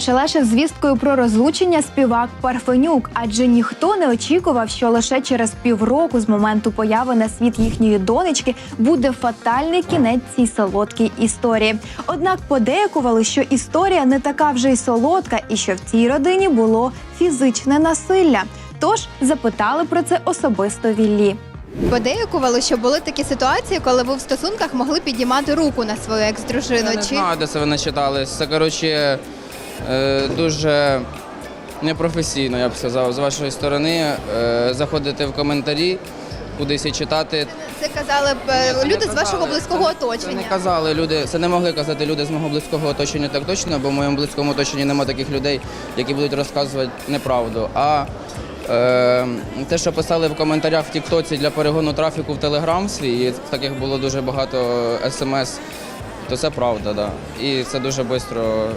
Ошелешив звісткою про розлучення співак Парфенюк, адже ніхто не очікував, що лише через півроку з моменту появи на світ їхньої донечки буде фатальний кінець цій солодкій історії. Однак подейкували, що історія не така вже й солодка, і що в цій родині було фізичне насилля. Тож запитали про це особисто Віллі. Подеякували, що були такі ситуації, коли ви в стосунках могли підіймати руку на свою екс-дружину. Я не Чи знаю, де це ви начитали. Це коротше дуже непрофесійно, я б сказав, з вашої сторони. Е, заходити в коментарі, кудись і читати. це казали б е, люди з вашого близького не- Це оточення? не казали люди, це не могли казати люди з мого близького оточення так точно, бо в моєму близькому оточенні немає таких людей, які будуть розказувати неправду. А е, те, що писали в коментарях в Тіктоці для перегону трафіку в Телеграм свій, і таких було дуже багато смс, то це правда, да. І це дуже швидко